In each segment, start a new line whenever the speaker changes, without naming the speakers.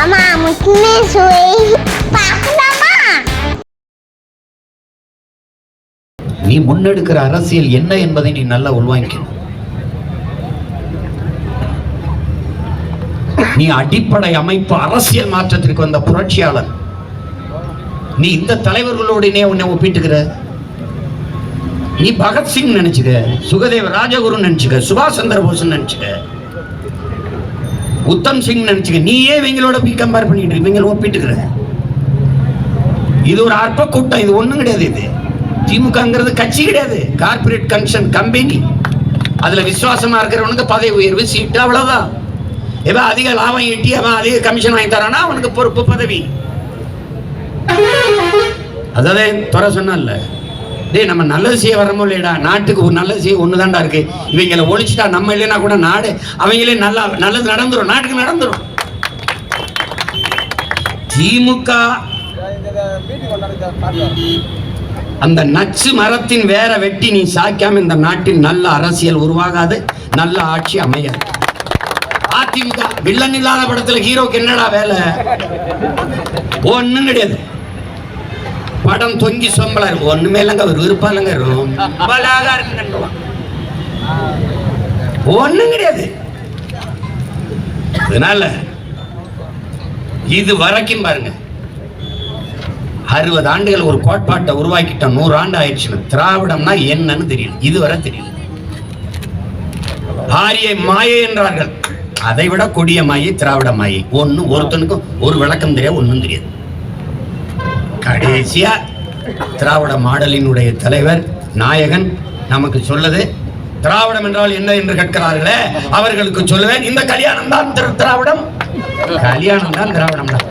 அம்மா முத்துமே சுவை பார்க்கலாமா
நீ முன்னெடுக்கிற அரசியல் என்ன என்பதை நீ நல்லா உள்வாங்கிக்கணும். நீ அடிப்படை அமைப்பு அரசியல் மாற்றத்திற்கு வந்த புரட்சியாளர். நீ இந்த தலைவர்களோடனே உன்னை ஒப்பிட்டுக்கிற. நீ பகத்சிங் நினைச்சுக்க சுகதேவ ராஜகுரு நினைச்சுக்க சுபாஷ் சந்திர போஸ் நினைச்சுக்க. உத்தம் சிங் நினைச்சுக்க நீயே இவங்களோட போய் கம்பேர் பண்ணிட்டு இருக்க, ஒப்பிட்டுக்கிற. இது ஒரு அற்ப கூட்டம் இது ஒன்றும் கிடையாது இது. திமுகங்கிறது கட்சி கிடையாது. கார்ப்பரேட் கன்சன் கம்பெனி அதுல விசுவாசமா இருக்கிறவனுக்கு பதவி உயர்வு சீட்டு அவ்வளவுதான். எவன் அதிக லாபம் ஈட்டி அவன் அதிக கமிஷன் வாங்கி தரானா அவனுக்கு பொறுப்பு பதவி. அதாவது துறை சொன்னான்ல டேய் நம்ம நல்லது செய்ய வரமோ இல்லையடா? நாட்டுக்கு ஒரு நல்லது செய்ய ஒன்று தான்டா இருக்கு. இவங்களை ஒழிச்சிட்டா நம்ம இல்லைன்னா கூட நாடு அவங்களே நல்லா நல்லது நடந்துரும் நாட்டுக்கு நடந்துரும். திமுக அந்த நச்சு மரத்தின் வேற வெட்டி நீ சாய்க்காம இந்த நாட்டில் நல்ல அரசியல் உருவாகாது நல்ல ஆட்சி அமையாது. அதிமுக வில்லன் இல்லாத படத்துல ஹீரோக்கு என்னடா வேலை? ஒண்ணும் கிடையாது. படம் தொங்கி சொம்பலா இருக்கும். ஒண்ணுமே இல்லைங்க ஒரு விருப்பம் இல்லைங்க ரொம்ப அழகா இருக்குங்கன்றுவான் ஒண்ணும் கிடையாது. அதனால இது வரைக்கும் பாருங்க. அறுபது ஆண்டுகள் ஒரு கோட்பாட்டை உருவாக்கிட்டோம் நூறு ஆண்டு ஆயிடுச்சுன்னு. திராவிடம்னா என்னன்னு தெரியல. இதுவரை தெரியல. ஆரிய மாயை என்றார்கள். அதை விட கொடிய மாயை திராவிட மாயை. ஒன்று ஒருத்தனுக்கும் ஒரு விளக்கம் தெரியாது ஒண்ணும் தெரியாது. கடைசியா திராவிட மாடலினுடைய தலைவர் நாயகன் நமக்கு சொல்லது திராவிடம் என்றால் என்ன என்று கேட்கிறார்களே அவர்களுக்கு சொல்லுவேன் இந்த கல்யாணம் தான் திரு- திராவிடம். கல்யாணம் தான் திராவிடம் தான்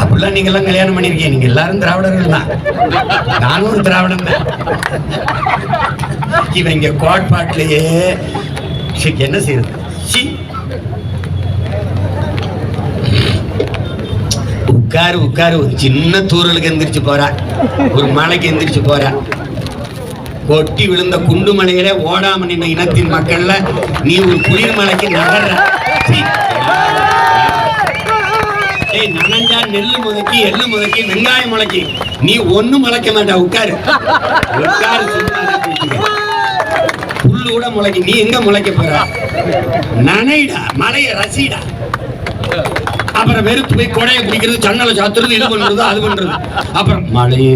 அப்படிலாம் நீங்க எல்லாம் கல்யாணம் பண்ணிருக்கீங்க நீங்க எல்லாரும் திராவிடர்கள் தான். நானும் ஒரு திராவிடம் தான். இவங்க கோட்பாட்டிலேயே என்ன செய்யறது? உட்காரு உட்காரு. ஒரு சின்ன தூரலுக்கு எந்திரிச்சு போறா. ஒரு மலைக்கு எந்திரிச்சு போறா. கொட்டி விழுந்த குண்டு மலையில ஓடாம நின்ற இனத்தின் மக்கள்ல நீ ஒரு குளிர் மலைக்கு நகர்ற. ஏய் நனஞ்சா நெல்லு முதக்கி எள்ளு முதக்கி வெங்காயம் முளைக்கி. நீ ஒண்ணும் முளைக்க மாட்டா உட்காரு. உட்காரு புல்லு கூட முளைக்கி. நீ எங்க முளைக்க போற? நனைடா மலைய ரசிடா. அப்புறம் வெறுத்து போய் கொடையை பிடிக்கிறது சன்னலை சாத்துறது இது பண்றது அது பண்றது. அப்புறம் மழையே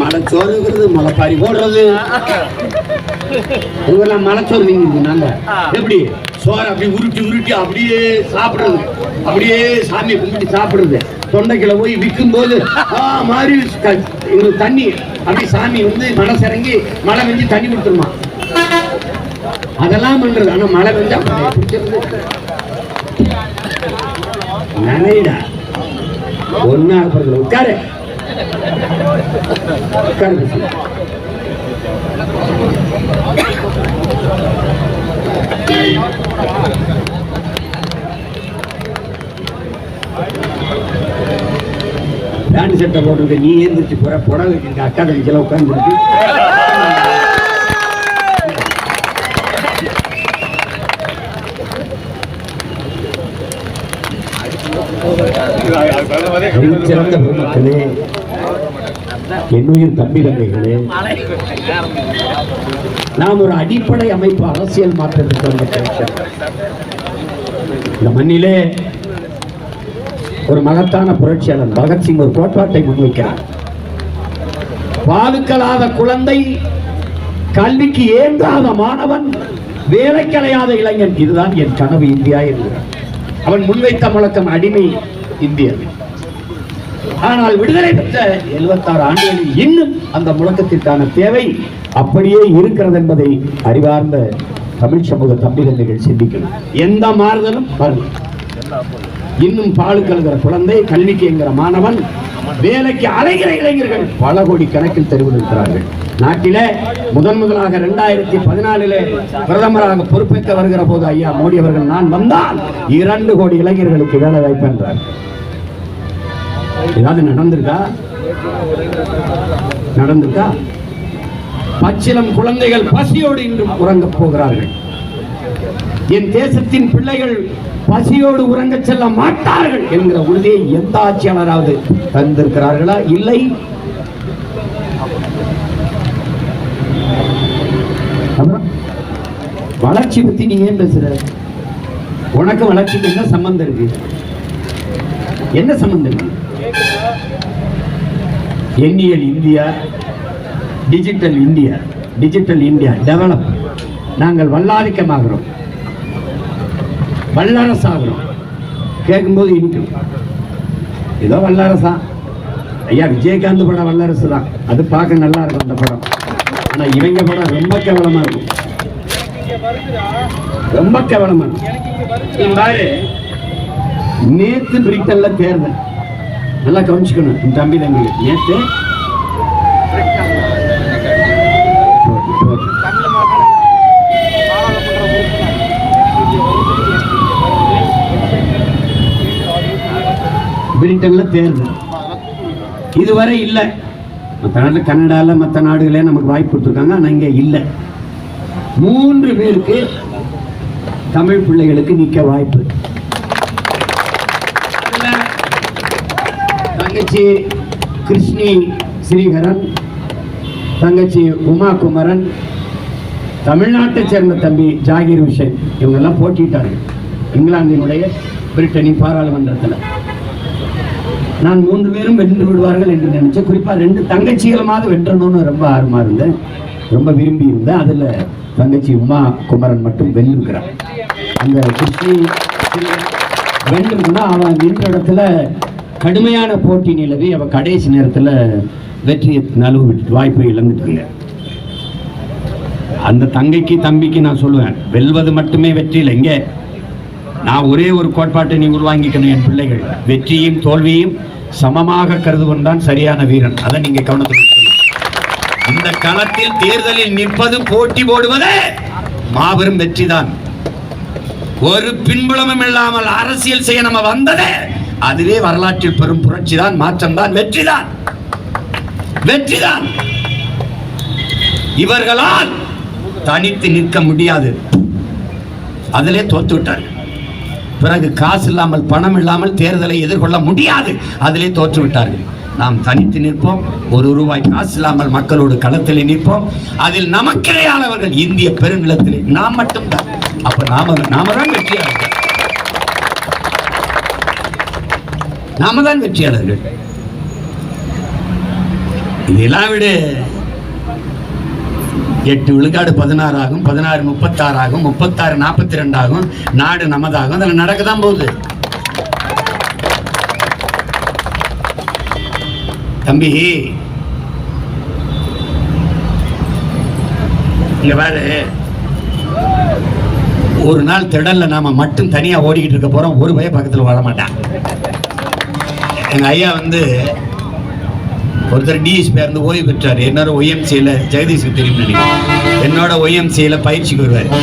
மழை சோறுங்கிறது மழை பாரி போடுறது. உங்கெல்லாம் மலைச்சோறு நீங்க நாங்க. எப்படி? சோறு அப்படி உருட்டி உருட்டி அப்படியே சாப்பிடுறது. அப்படியே சாமியை கும்பிட்டு சாப்பிடுறது. தொண்டைக்குள்ள போய் விற்கும் போது மாறி மாதிரி எங்களுக்கு தண்ணி. அப்படி சாமி வந்து மனசிறங்கி மழை வெஞ்சி தண்ணி கொடுத்துருமா அதெல்லாம் பண்றது. ஆனா மழை பெஞ்சா நினைடா. ஒன்னா போறது உட்காரு. உட்காரு பேண்ட் சட்டை போட்டுருக்க நீ ஏந்திரிச்சு போற புடவை எங்க அக்கா தங்கச்சியெல்லாம் உட்காந்துருக்கு சிறந்த பெருமக்களே என்னுயிர் தம்பி தங்கைகளே நாம் ஒரு அடிப்படை அமைப்பு அரசியல் மாற்றத்துக்கு வந்த பேச்சு. இந்த மண்ணிலே ஒரு மகத்தான புரட்சியாளர் பகத்சிங் ஒரு கோட்பாட்டை முன்வைக்கிறார். பாலுக்கலாத குழந்தை கல்விக்கு ஏங்காத மாணவன் வேலைக்கலையாத இளைஞன். இதுதான் என் கனவு இந்தியா என்கிறார். அவன் முன்வைத்த முழக்கம் அடிமை இந்தியா. ஆனால் விடுதலை பெற்ற 76 ஆண்டுகளில் இன்னும் அந்த முழக்கத்திற்கான தேவை அப்படியே இருக்கிறது என்பதை அறிவார்ந்த தமிழ் சமூக தம்பிகள் சிந்திக்கணும். எந்த மாறுதலும் இன்னும் பால் கழுகிற குழந்தை கல்விக்கு என்கிற மாணவன் வேலைக்கு அலைகிற இளைஞர்கள் பல கோடி கணக்கில் தெரிவித்திருக்கிறார்கள் நாட்டில நாட்டிலே முதன் முதலாக இரண்டாயிரத்தி பதினாலிலே பிரதமராக பொறுப்பேற்க வருகிற போது ஐயா மோடி அவர்கள் நான் வந்தால் இரண்டு கோடி இளைஞர்களுக்கு வேலை வாய்ப்பு என்றார். ஏதாவது நடந்திருக்கா? நடந்திருக்கா? பச்சிலம் குழந்தைகள் பசியோடு இன்றும் உறங்கப் போகிறார்கள். என் தேசத்தின் பிள்ளைகள் பசியோடு உறங்கச் செல்ல மாட்டார்கள் என்கிற உறுதியை எந்த ஆட்சியாளராவது தந்திருக்கிறார்களா? இல்லை. வளர்ச்சி பத்தி நீ ஏன் பேசுற? உனக்கு வளர்ச்சிக்கு என்ன சம்பந்தம் இருக்கு? என்ன சம்பந்தம் இருக்கு? எண்ணியல் India digital India digital India develop நாங்கள் வல்லாதிக்கமாகிறோம். வல்லரசாகிறோம். கேட்கும்போது இனிக்கும் ஏதோ வல்லரசா. ஐயா விஜயகாந்த் படம் வல்லரசு தான். அது பார்க்க நல்லா இருக்கும் அந்த படம். ஆனால் இவங்க படம் ரொம்ப கேவலமாக இருக்கும். ரொம்ப கேவலமாக இருக்கும். பாரு. நேத்து பிரிட்டன்ல தேர்தல். நல்லா கவனிச்சுக்கணும். என் தம்பி தம்பி நேற்று பிரிட்டனில் தேர்தல் இதுவரை இல்லை. மற்ற நாட்டில் கனடாவில் மற்ற நாடுகளே நமக்கு வாய்ப்பு கொடுத்துருக்காங்க ஆனால் இங்கே இல்லை. மூன்று பேருக்கு தமிழ் பிள்ளைகளுக்கு நிற்க வாய்ப்பு தங்கச்சி கிருஷ்ணி ஸ்ரீகரன் தங்கச்சி உமா குமரன் தமிழ்நாட்டை சேர்ந்த தம்பி ஜாகிர் விஷன் இவங்கெல்லாம் போட்டிட்டார்கள் இங்கிலாந்தினுடைய பிரிட்டனின் பாராளுமன்றத்தில். நான் மூன்று பேரும் வென்று விடுவார்கள் என்று நினைச்சேன். குறிப்பாக ரெண்டு தங்கச்சிகளமாவது வென்றணும்னு ரொம்ப ஆர்வமாக இருந்தேன். ரொம்ப விரும்பி இருந்தேன். அதில் தங்கச்சி உமா குமரன் மட்டும் வென்றிருக்கிறான் அந்த கிருஷ்ணி வென்றிருந்தா அவன் நின்ற இடத்துல கடுமையான போட்டி நிலவி அவ கடைசி நேரத்துல வெற்றியை நழுவு வாய்ப்பை இழந்துட்டாங்க. அந்த தங்கைக்கு தம்பிக்கு நான் சொல்லுவேன் வெல்வது மட்டுமே வெற்றி இல்லை. இங்கே நான் ஒரே ஒரு கோட்பாட்டை நீ உருவாங்கிக்கணும் என் பிள்ளைகள். வெற்றியும் தோல்வியும் சமமாக கருதுவன் தான் சரியான வீரன். அதை நீங்க கவனத்தில் வச்சுக்கணும். இந்த களத்தில் தேர்தலில் நிற்பது போட்டி போடுவதே மாபெரும் வெற்றிதான். ஒரு பின்புலமும் இல்லாமல் அரசியல் செய்ய நம்ம வந்ததே அதுவே வரலாற்றில் பெரும் புரட்சி தான் மாற்றம் தான் வெற்றிதான். வெற்றிதான். இவர்களால் தனித்து நிற்க முடியாது. அதிலே தோத்து விட்டார்கள். பிறகு காசு இல்லாமல் பணம் இல்லாமல் தேர்தலை எதிர்கொள்ள முடியாது. அதிலே தோற்று விட்டார்கள். நாம் தனித்து நிற்போம் ஒரு ரூபாய் காசு இல்லாமல் மக்களோடு களத்தில் நிற்போம். அதில் நமக்கிடையானவர்கள் இந்திய பெருநிலத்தில் நாம் மட்டும்தான். அப்ப நாம நாம தான் வெற்றியாளர்கள். நாம தான் வெற்றியாளர்கள். இதெல்லாம் விட எட்டு விழுக்காடு பதினாறு ஆகும் பதினாறு முப்பத்தாறு ஆகும் முப்பத்தாறு நாற்பத்தி ரெண்டு ஆகும் நாடு நமதாகும். அதில் நடக்க தான் போகுது. தம்பி இங்க பாரு. ஒரு நாள் திடல்ல நாம மட்டும் தனியா ஓடிக்கிட்டு இருக்க போறோம். ஒரு பய பக்கத்துல வர மாட்டான். எங்க ஐயா வந்து ஒருத்தர் டிஎஸ்பி இருந்து ஓய்வு பெற்றார். என்னோட ஒய்எம்சியில் ஜெகதீஷுக்கு தெரியும் நினைக்கிறேன். என்னோட ஒய்எம்சியில் பயிற்சிக்கு வருவார்.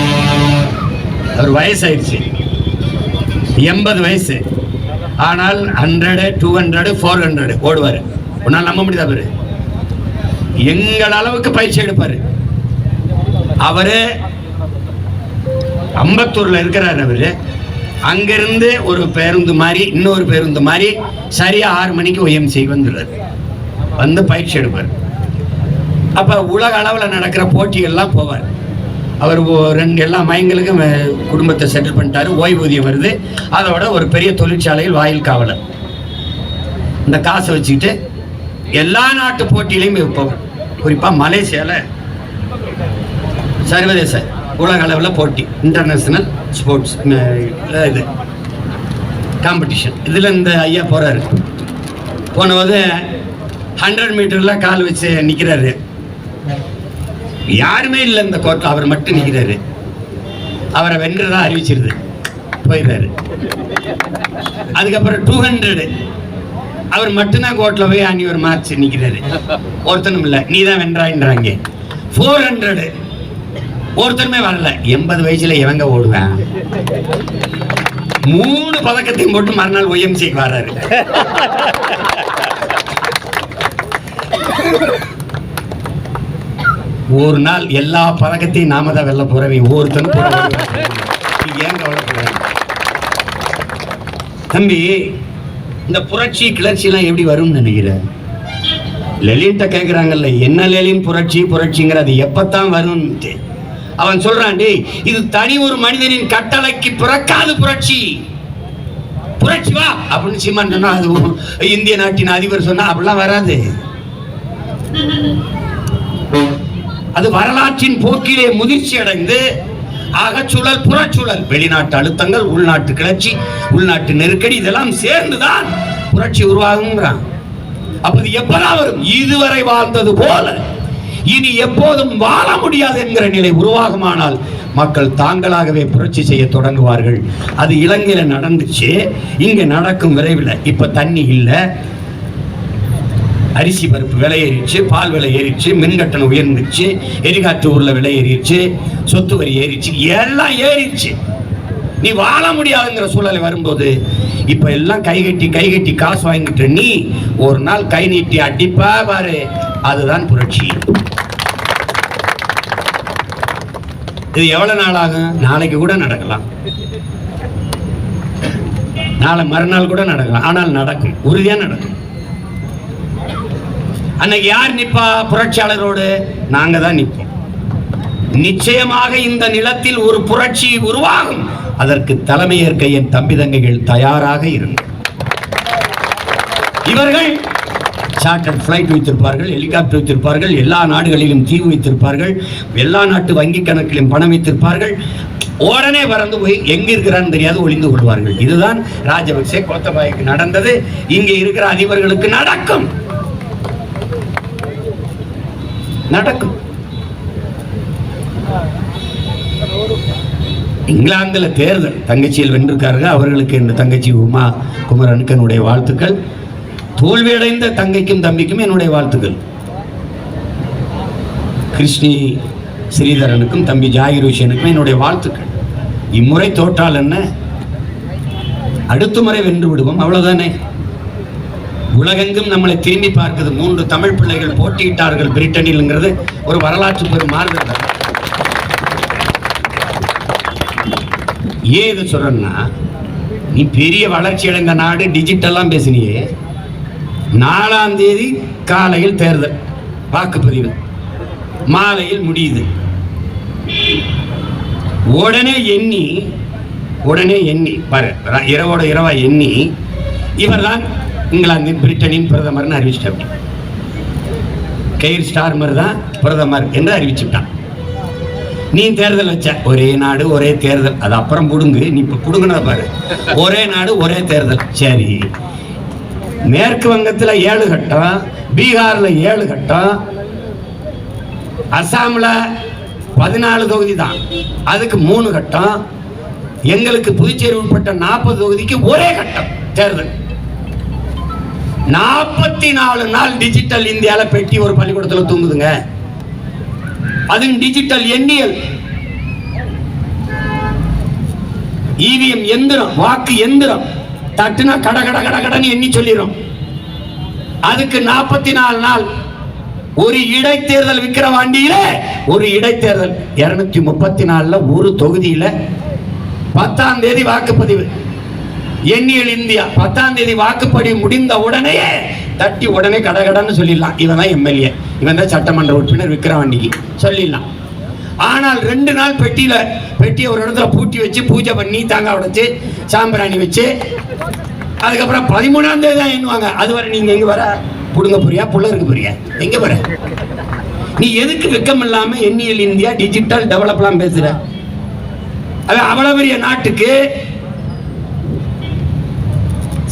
அவர் வயசாயிடுச்சு. எண்பது வயசு. ஆனால் hundred two hundred four hundred ஓடுவார். உன்னால் நம்ப முடியாது அவர்? எங்கள் அளவுக்கு பயிற்சி எடுப்பார். அவரு அம்பத்தூர்ல இருக்கிறார் அவரு. அங்கிருந்து ஒரு பேருந்து மாதிரி இன்னொரு பேருந்து மாதிரி சரியா ஆறு மணிக்கு ஒய்எம்சிக்கு வந்துடுறாரு வந்து பயிற்சி எடுப்பார். அப்போ உலக அளவில் நடக்கிற போட்டிகள்லாம் போவார். அவர் ரெண்டு எல்லா மயங்களுக்கும் குடும்பத்தை செட்டில் பண்ணிட்டாரு. ஓய்வூதியம் வருது. அதோட ஒரு பெரிய தொழிற்சாலையில் வாயில் காவலர். இந்த காசை வச்சுக்கிட்டு எல்லா நாட்டு போட்டியிலையும் போவார் குறிப்பாக மலேசியாவில் சர்வதேச. உலக அளவில் போட்டி. இன்டர்நேஷ்னல் ஸ்போர்ட்ஸ் இது. காம்படிஷன் இதில் இந்த ஐயா போகிறாரு போனபோது ஹண்ட்ரட் மீட்டரில் கால் வச்சு நிற்கிறாரு யாருமே இல்லை இந்த கோர்ட்டில் அவர் மட்டும் நிற்கிறாரு அவரை வென்றதா அறிவிச்சிருது. போயிடுறாரு. அதுக்கப்புறம் டூ ஹண்ட்ரடு அவர் மட்டும்தான் கோர்ட்டில் போய் அன்னி ஒரு மார்ச் நிற்கிறாரு ஒருத்தனும் இல்லை. நீ தான் வென்றாயின்றாங்க. ஃபோர் ஹண்ட்ரடு ஒருத்தருமே வரல. எண்பது வயசுல எவங்க ஓடுவேன். மூணு பதக்கத்தையும் போட்டு மறுநாள் ஒய்எம்சிக்கு வர்றாரு. ஒரு நாள் எல்லா பதக்கத்தையும் நாம தான் வெல்ல போறவே ஒவ்வொருத்தனும் ஏங்க தம்பி இந்த புரட்சி கிளர்ச்சி எல்லாம் எப்படி வரும்னு நினைக்கிற? லெலின்ட்ட கேட்குறாங்கல்ல என்ன லெலின் புரட்சி புரட்சிங்கிறது எப்பத்தான் வரும்னு அவன் சொல்றான் டேய் இது தனி ஒரு மனிதனின் கட்டளைக்கு பிறக்காது புரட்சி. புரட்சி வா. அப்படின்னு சீமான் சொன்னா அது இந்திய நாட்டின் அதிபர் சொன்னா அப்படிலாம் வராது. அது வரலாற்றின் போக்கிலே முதிர்ச்சி அடைந்து அகச்சூழல் புறச்சூழல் வெளிநாட்டு அழுத்தங்கள் உள்நாட்டு கிளர்ச்சி உள்நாட்டு நெருக்கடி இதெல்லாம் சேர்ந்துதான் புரட்சி உருவாகுங்கிறான் அப்ப இது எப்பதான் வரும் இதுவரை வாழ்ந்தது போல இனி எப்போதும் வாழ முடியாது என்கிற நிலை உருவாகுமானால் மக்கள் தாங்களாகவே புரட்சி செய்ய தொடங்குவார்கள். அது இலங்கையில நடந்துச்சு. இங்க நடக்கும் விரைவில் இப்ப தண்ணி இல்லை. அரிசி பருப்பு விலை ஏறிடுச்சு பால் விலை ஏறிடுச்சு மின்கட்டணம் உயர்ந்துச்சு எரிகாற்று ஊரில் விலை ஏறிடுச்சு சொத்து வரி ஏறிடுச்சு எல்லாம் ஏறிடுச்சு. நீ வாழ முடியாதுங்கிற சூழலை வரும்போது இப்ப எல்லாம் கை கட்டி கை கட்டி காசு வாங்கிட்டு நீ ஒரு நாள் கை நீட்டி அடிப்பா பாரு. அதுதான் புரட்சி. இது எவ்வளவு நாள் ஆகும்? நாளைக்கு கூட நடக்கலாம். நாளை மறுநாள் கூட நடக்கலாம். ஆனால் நடக்கும். உறுதியா நடக்கும். அன்னைக்கு யார் நிப்பா? புரட்சியாளரோடு நாங்க தான் நிற்போம் நிச்சயமாக இந்த நிலத்தில் ஒரு புரட்சி உருவாகும். அதற்கு தலைமையேற்க என் தம்பி தங்கைகள் தயாராக இருங்கள். இவர்கள் சார்ட்டர்ட் ஃப்ளைட் வைத்திருப்பார்கள் ஹெலிகாப்டர் வைத்திருப்பார்கள் எல்லா நாடுகளிலும் தீவு வைத்திருப்பார்கள் எல்லா நாட்டு வங்கி கணக்கிலும் பணம் வைத்திருப்பார்கள். உடனே பறந்து போய் எங்க இருக்கிறான்னு தெரியாது ஒளிந்து கொள்வார்கள். இதுதான் ராஜபக்சே கோத்தபாய்க்கு நடந்தது. இங்கே இருக்கிற அதிபர்களுக்கு நடக்கும். நடக்கும். இங்கிலாந்துல தேர்தல் தங்கச்சியில் வென்றிருக்காருங்க அவர்களுக்கு இந்த தங்கச்சி உமா குமரனுக்கனுடைய வாழ்த்துக்கள். தோல்வியடைந்த தங்கைக்கும் தம்பிக்கும் என்னுடைய வாழ்த்துக்கள். கிருஷ்ணி ஸ்ரீதரனுக்கும் தம்பி ஜாகிர் என்னுடைய வாழ்த்துக்கள். இம்முறை தோற்றால் என்ன? அடுத்த முறை வென்று விடுவோம் அவ்வளவுதானே? உலகெங்கும் நம்மளை திரும்பி பார்க்குது மூன்று தமிழ் பிள்ளைகள் போட்டியிட்டார்கள் பிரிட்டனில்ங்கிறது ஒரு வரலாற்று பெரும் மாறுதல். ஏன் இது சொல்றேன்னா நீ பெரிய வளர்ச்சி அடைந்த நாடு டிஜிட்டல்லாம் பேசினியே. நாலாம் தேதி காலையில் தேர்தல் வாக்குப்பதிவு. மாலையில் முடியுது. உடனே எண்ணி உடனே எண்ணி பாரு இரவோட இரவா எண்ணி இவர் தான் இங்கிலாந்தின் பிரிட்டனின் பிரதமர்னு அறிவிச்சிட்டார். ஸ்டார் ஸ்டார்மர் தான் பிரதமர் என்று அறிவிச்சுட்டான். நீ தேர்தல் வச்ச ஒரே நாடு ஒரே தேர்தல். அது அப்புறம் பிடுங்கு நீ இப்போ புடுங்கினத பாரு. ஒரே நாடு ஒரே தேர்தல். சரி. மேற்கு வங்கத்துல ஏழு கட்டம் பீகார்ல ஏழு கட்டம் அசாம்ல பதினாலு தொகுதி தான் அதுக்கு மூணு கட்டம். எங்களுக்கு புதுச்சேரி உட்பட்ட நாற்பது தொகுதிக்கு ஒரே கட்டம் தேர்தல். நாற்பத்தி நாலு நாள் டிஜிட்டல் இந்தியாவில் பெட்டி ஒரு பள்ளிக்கூடத்தில் தூங்குதுங்க. அதுவும் டிஜிட்டல் எண்ணியல். இவிஎம் எந்திரம் வாக்கு எந்திரம். தட்டுனா கட கட கட கடன்னு எண்ணி சொல்லிடும் அதுக்கு நாற்பத்தி நாலு நாள். ஒரு இடைத்தேர்தல் விக்கிரவாண்டியில ஒரு இடைத்தேர்தல். இருநூத்தி முப்பத்தி நாலுல ஒரு தொகுதியில பத்தாம் தேதி வாக்குப்பதிவு. எண்ணியல் இந்தியா பத்தாம் தேதி வாக்குப்பதிவு முடிந்த உடனேயே தட்டி உடனே கடகடன்னு சொல்லிடலாம். இவன் தான் எம்எல்ஏ. இவன் தான் சட்டமன்ற உறுப்பினர் விக்கிரவாண்டிக்கு சொல்லிடலாம். ஆனால் ரெண்டு நாள் பெட்டியில பெட்டியை ஒரு இடத்துல பூட்டி வச்சு பூஜை பண்ணி தாங்க உடைச்சு சாம்பிராணி வச்சு அதுக்கப்புறம் பதிமூணாம் தேதி தான் எண்ணுவாங்க. அதுவரை நீங்க எங்க வர? புடுங்க புரியா? புள்ள இருக்க போறியா எங்க வர? நீ எதுக்கு வெக்கம் இல்லாம எண்ணியல் இந்தியா டிஜிட்டல் டெவலப்லாம் பேசுற? அது அவ்வளவு பெரிய நாட்டுக்கு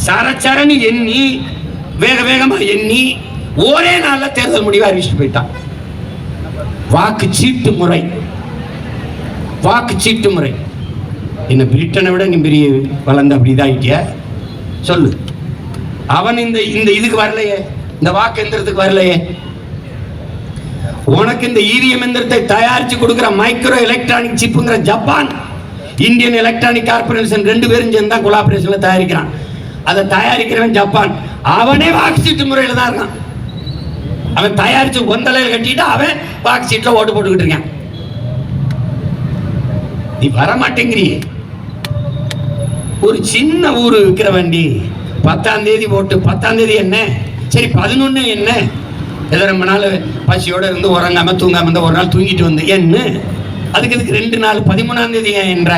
சரச்சரணி எண்ணி வேக வேகமா எண்ணி ஒரே நாள்ல தேர்தல் முடிவை அறிவிச்சுட்டு போயிட்டான். வாக்கு சீட்டு முறை. வாக்கு சீட்டு முறை. என்ன பிரிட்டனை விட நீ பெரிய வளர்ந்த அப்படி இதாயிட்டியா சொல்லு. அவன் இந்த இந்த இதுக்கு வரலையே. இந்த வாக்கு எந்திரத்துக்கு வரலையே. உனக்கு இந்த இவிஎம் எந்திரத்தை தயாரிச்சு கொடுக்குற மைக்ரோ எலக்ட்ரானிக் சிப்புங்கிற ஜப்பான் இந்தியன் எலக்ட்ரானிக் கார்பரேஷன் ரெண்டு பேரும் சேர்ந்து தான் கொலாபரேஷன்ல தயாரிக்கிறான். அதை தயாரிக்கிறவன் ஜப்பான். அவனே வாக்கு சீட்டு முறையில் தான் இருக்கான். அவன் தயாரிச்சு ஒந்தலையில் கட்டிட்டு அவன் வாக்குச்சீட்டில் ஓட்டு போட்டுக்கிட்டு இருக்கான். நீ வர மாட்டேங்கிறியே ஒரு சின்ன ஊர் விற்கிற வண்டி. பத்தாம் தேதி போட்டு பத்தாம் தேதி என்ன? சரி பதினொன்று என்ன? ஏதோ ரொம்ப நாள் பசியோடு இருந்து உறங்காமல் தூங்காமல் இருந்தா ஒரு நாள் தூங்கிட்டு வந்து. என்ன? அதுக்கு இதுக்கு ரெண்டு நாள்? பதிமூணாம் தேதி ஏன் என்ற?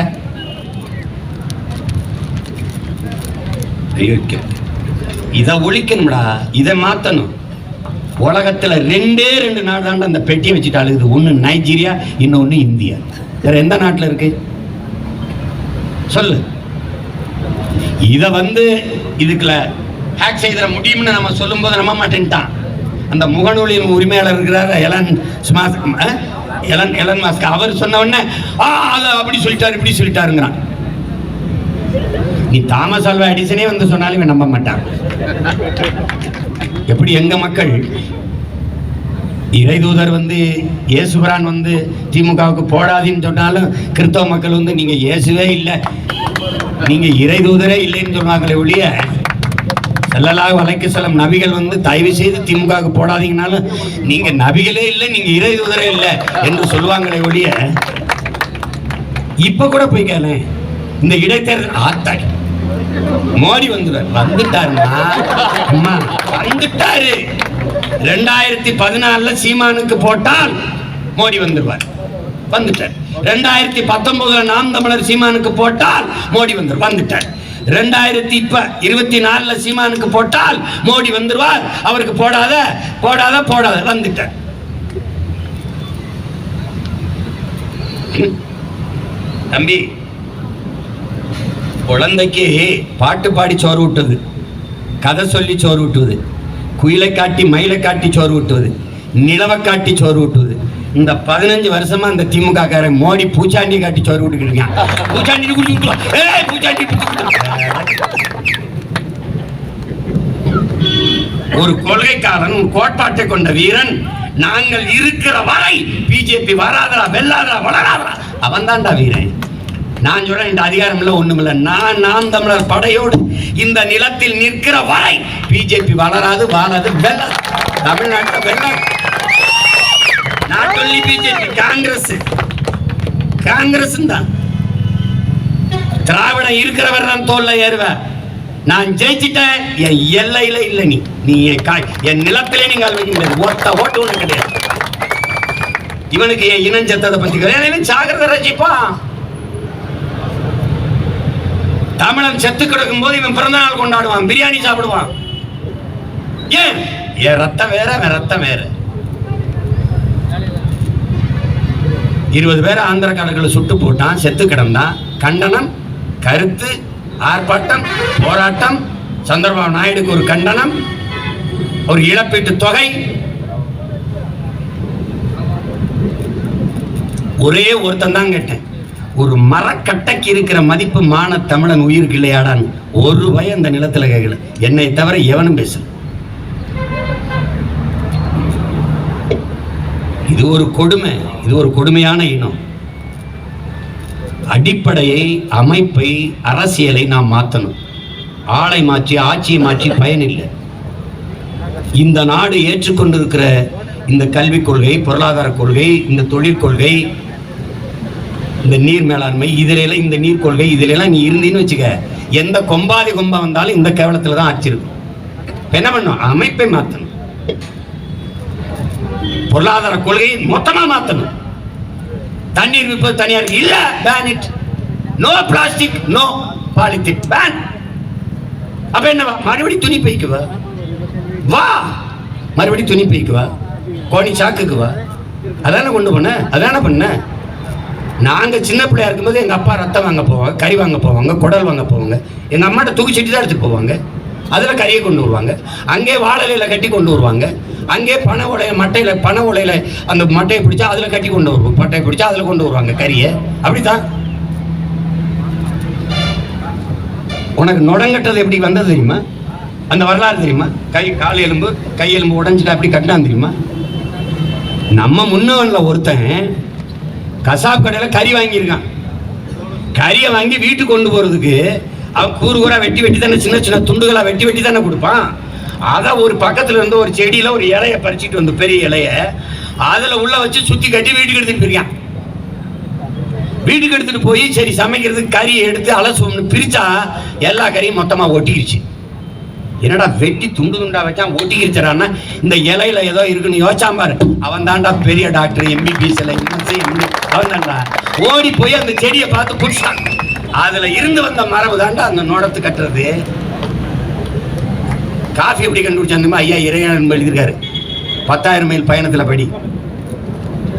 அயோக்கியம். இதை ஒழிக்கணும்டா. இதை மாற்றணும் உலகத்தில் ரெண்டே ரெண்டு நாடு தாண்ட அந்த பெட்டியை வச்சுட்டு அழுகுது. ஒன்று நைஜீரியா இன்னொன்று இந்தியா. வேறு எந்த நாட்டில் இருக்கு? சொல்லு. இதை வந்து இதுக்குள்ள ஹேக் செய்திட முடியும்னு நம்ம சொல்லும்போது நம்ப மாட்டேன்ட்டான். அந்த முகநூலின் உரிமையாளர் இருக்கிறார் எலன் ஸ்மாஸ் எலன் எலன் மாஸ்க். அவர் சொன்ன உடனே ஆ அதை அப்படி சொல்லிட்டாரு இப்படி சொல்லிட்டாருங்கிறான். நீ தாமஸ் ஆல்வா எடிசனே வந்து சொன்னாலும் நம்ப மாட்டான். எப்படி எங்க மக்கள் இறைதூதர் வந்து இயேசுபிரான் வந்து திமுகவுக்கு போடாதீன்னு சொன்னாலும் கிறிஸ்தவ மக்கள் வந்து நீங்க இயேசுவே இல்லை. நீங்க இறைதூதரே இல்லைன்னு சொன்னாங்களே ஒழிய செல்லலாக வலைக்கு செல்லும் நபிகள் வந்து தயவு செய்து திமுகவுக்கு போடாதீங்கனாலும் நீங்க நபிகளே இல்லை நீங்க இறைதூதரே இல்லை என்று சொல்லுவாங்களே ஒழிய இப்ப கூட போய் கேளு. இந்த இடைத்தேர்தல் ஆத்தாடி. மோடி வந்துடுவார் வந்துட்டாருமா அம்மா வந்துட்டாரு. ரெண்டாயிரத்தி பதினாலுல சீமானுக்கு போட்டால் மோடி வந்துடுவார். வந்துட்டார். ரெண்டாயிரத்தி பத்தொன்பதுல நாம் தமிழர் சீமானுக்கு போட்டால் மோடி வந்துடும் வந்துட்டார். ரெண்டாயிரத்தி இப்ப இருபத்தி நாலுல சீமானுக்கு போட்டால் மோடி வந்துருவார். அவருக்கு போடாத போடாத போடாத. வந்துட்டார். தம்பி குழந்தைக்கு பாட்டு பாடி சோறு விட்டுது கதை சொல்லி சோறு விட்டுவது குயிலை காட்டி மயிலை காட்டி சோறு விட்டுவது நிலவை காட்டி சோறு விட்டுவது இந்த பதினஞ்சு வருஷமா இந்த திமுக காரன் மோடி பூச்சாண்டி காட்டி சோறு விட்டுக்கிட்டு இருக்கான். பூச்சாண்டி பூச்சாண்டி ஒரு கொள்கைக்காரன் கோட்பாட்டை கொண்ட வீரன் நாங்கள் இருக்கிற வரை பிஜேபி வராதரா வெல்லாதரா வளராதரா அவன் தான்டா வீரன். நான் சொல்றேன் இந்த அதிகாரம் இல்ல இல்லை நான் நாம் தமிழர் படையோடு இந்த நிலத்தில் நிற்கிற வரை பிஜேபி வளராது வாழாது வெல்லாது தமிழ்நாட்டில் வெல்லாது நான் சொல்லி பிஜேபி காங்கிரஸ். காங்கிரஸ் தான். திராவிடம் இருக்கிறவர் தான் தோல்ல ஏறுவேன் நான் ஜெயிச்சிட்டேன் என் எல்லையில இல்ல நீ. நீ என் காய் என் நிலத்திலே நீங்க ஆள் வைக்க முடியாது ஒத்த ஓட்டு ஒண்ணு கிடையாது. இவனுக்கு என் இனம் செத்ததை பத்தி கிடையாது. இவன் சாகிறத ரசிப்பான்? தமிழன் செத்து கிடக்கும் போது இவன் பிறந்த நாள் கொண்டாடுவான். பிரியாணி சாப்பிடுவான். ஏன்? என் ரத்தம் வேற அவன் ரத்தம் வேற. இருபது பேர் ஆந்திர சுட்டு போட்டான் செத்து கிடந்தான். கண்டனம் கருத்து ஆர்ப்பாட்டம் போராட்டம் சந்திரபாபு நாயுடுக்கு ஒரு கண்டனம் ஒரு இழப்பீட்டு தொகை. ஒரே ஒருத்தன் தான் கேட்டேன். ஒரு மரக்கட்டைக்கு இருக்கிற மதிப்பு மான தமிழன் உயிருக்கு இல்லையாடான்னு ஒரு பயம் அந்த நிலத்தில் கேட்கல என்னை தவிர எவனும் பேசல. இது ஒரு கொடுமை. இது ஒரு கொடுமையான இனம். அடிப்படையை அமைப்பை அரசியலை நாம் மாற்றணும் ஆளை மாற்றி ஆட்சியை மாற்றி பயனில்லை இந்த நாடு ஏற்றுக்கொண்டிருக்கிற இந்த கல்விக் கொள்கை பொருளாதார கொள்கை இந்த தொழிற்கொள்கை இந்த நீர் மேலாண்மை இதிலெல்லாம் இந்த நீர் கொள்கை இதிலெல்லாம் நீ இருந்தீன்னு வச்சுக்க. எந்த கொம்பாதி கொம்பா வந்தாலும் இந்த கேவலத்தில் தான் ஆச்சிருக்கும் என்ன பண்ணும் அமைப்பை மாற்றணும் பொருளாதார கொள்கையை மொத்தமா மாற்றணும் தண்ணீர் விற்பது தனியார் இல்ல ban it no plastic no பாலித்திக் ban அப்ப என்ன மறுபடியும் துணி பைக்குவா வா. வா. மறுபடியும் துணி பைக்குவா கோணி சாக்குக்கு வா. அதானே கொண்டு போன? அதான பண்ண? நாங்கள் சின்ன பிள்ளையா இருக்கும்போது எங்கள் அப்பா ரத்தம் வாங்க போவாங்க கறி வாங்க போவாங்க குடல் வாங்க போவாங்க. எங்கள் அம்மாட்ட தூக்கிச்சிட்டு தான் எடுத்துகிட்டு போவாங்க. அதில் கறியை கொண்டு வருவாங்க. அங்கே வாழலையில் கட்டி கொண்டு வருவாங்க. அங்கே பனை உலைய மட்டையில் பனை உலையில் அந்த மட்டையை பிடிச்சா அதில் கட்டி கொண்டு வருவோம் மட்டையை பிடிச்சா அதில் கொண்டு வருவாங்க கறியை. அப்படித்தான். உனக்கு நுடங்கட்டது எப்படி வந்தது தெரியுமா? அந்த வரலாறு தெரியுமா? கை கால் எலும்பு கை எலும்பு உடஞ்சிட்டா அப்படி கட்டினான் தெரியுமா? நம்ம முன்னவன்ல ஒருத்தன் கசாப் கடையில் கறி வாங்கியிருக்கான். கறியை வாங்கி வீட்டுக்கு கொண்டு போகிறதுக்கு அவன் கூறு கூறா வெட்டி வெட்டி தானே சின்ன சின்ன துண்டுகளாக வெட்டி வெட்டி தானே கொடுப்பான். அதை ஒரு பக்கத்தில் இருந்து ஒரு செடியில் ஒரு இலையை பறிச்சிட்டு வந்து பெரிய இலைய அதில் உள்ள வச்சு சுற்றி கட்டி வீட்டுக்கு எடுத்துகிட்டு போயிருக்கான். வீட்டுக்கு எடுத்துகிட்டு போய் சரி சமைக்கிறதுக்கு கறியை எடுத்து அலசுவோம்னு பிரித்தா எல்லா கறியும் மொத்தமாக ஒட்டிக்கிடுச்சு என்னடா வெட்டி துண்டு துண்டா வச்சான் ஒட்டிக்கிருச்சான்னா இந்த இலையில ஏதோ இருக்குன்னு யோசிச்சான் பாரு. அவன் தான்டா பெரிய டாக்டர் எம்பிபிஎஸ் அவன் தான்டா. ஓடி போய் அந்த செடியை பார்த்து பிடிச்சான் அதுல இருந்து வந்த மரபு தாண்டா அந்த நோடத்து கட்டுறது. காஃபி எப்படி கண்டுபிடிச்சாங்க ஐயா இறையன் எழுதியிருக்காரு. பத்தாயிரம் மைல் பயணத்துல படி.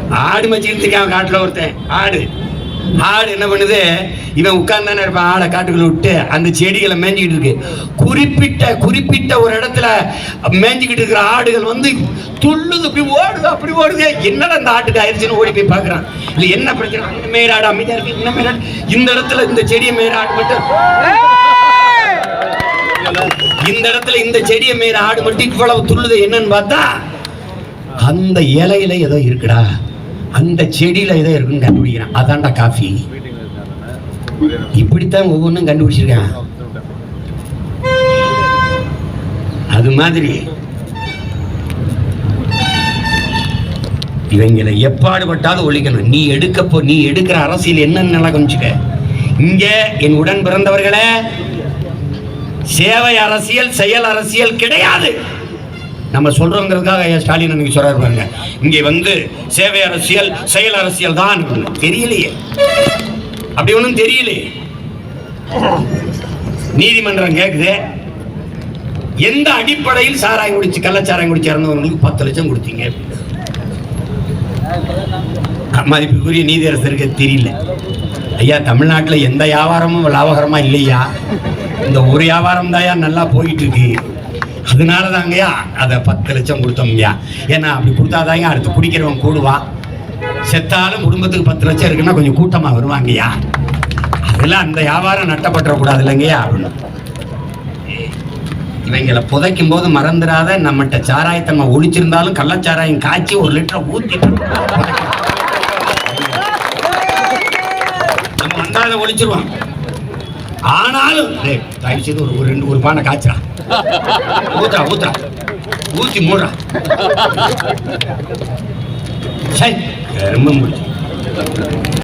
ஆடு மச்சிக்கிட்டு காட்டுல ஒருத்தன். ஆடு. ஆடு என்ன பண்ணுது? இவன் உட்கார்ந்தானே இருப்பான். ஆடை காட்டுக்குள்ள விட்டு அந்த செடிகளை மேய்ஞ்சிக்கிட்டு இருக்கு. குறிப்பிட்ட குறிப்பிட்ட ஒரு இடத்துல மேய்ஞ்சிக்கிட்டு இருக்கிற ஆடுகள் வந்து துள்ளுது இப்படி ஓடுது அப்படி ஓடுது. என்னடா அந்த ஆட்டுக்கு ஆயிடுச்சுன்னு ஓடி போய் பார்க்குறான். இல்ல என்ன பிரச்சனை? இந்த மேலாடு அமைதியா இருக்கு? இந்த மேலாடு இந்த இடத்துல இந்த செடியை மேல ஆடு மட்டும். இந்த இடத்துல இந்த செடியை மேல ஆடு மட்டும் இவ்வளவு துள்ளுது என்னன்னு பார்த்தா அந்த இலையில ஏதோ இருக்குடா. அந்த செடியில் ஏதோ இருக்குன்னு கண்டுபிடிக்கிறான். அதான்டா காஃபி. இப்படித்தான் ஒவ்வொன்றும் கண்டுபிடிச்சிருக்கான். அது மாதிரி இவங்களை எப்பாடுபட்டாலும் ஒழிக்கணும். நீ எடுக்க போ நீ எடுக்கிற அரசியல் என்னன்னு கொஞ்சிக்க இங்க என் உடன் பிறந்தவர்களே சேவை அரசியல் செயல் அரசியல் கிடையாது. நம்ம சொல்றோங்கிறதுக்காக ஐயா ஸ்டாலின் அன்னைக்கு சொல்கிறார் பாருங்க. இங்கே வந்து சேவை அரசியல் செயல் அரசியல் தான் தெரியலையே. அப்படி ஒன்றும் தெரியலையே. நீதிமன்றம் கேட்குது எந்த அடிப்படையில் சாராயம் குடிச்சு கள்ளச்சாராயம் குடிச்சு இறந்தவங்களுக்கு பத்து லட்சம் கொடுத்தீங்க? மதிப்புக்குரிய நீதியரசருக்கு தெரியல. ஐயா தமிழ்நாட்டில் எந்த வியாபாரமும் லாபகரமா இல்லையா? இந்த ஒரு வியாபாரம் தான் நல்லா போயிட்டு இருக்கு. அதனால தாங்கய்யா அதை பத்து லட்சம் கொடுத்தோம்யா ஏன்னா அப்படி கொடுத்தாதாங்க அடுத்து குடிக்கிறவன் கூடுவான் செத்தாலும் குடும்பத்துக்கு பத்து லட்சம் இருக்குன்னா கொஞ்சம் கூட்டமாக வருவாங்கய்யா. அதெல்லாம் அந்த வியாபாரம் நட்டப்பட்டுறக்கூடாது இல்லைங்கய்யா அப்படின்னு. இவங்களை புதைக்கும் போது மறந்துடாத நம்மகிட்ட சாராயத்தை நம்ம ஒழிச்சிருந்தாலும் கள்ளச்சாராயம் காய்ச்சி ஒரு லிட்டர் ஊற்றி நம்ம வந்தா அதை ஆனாலும் தயவு செய்து ஒரு ரெண்டு ஒரு பானை 오다 오다 오지 뭐라? 잘 그러면 뭐지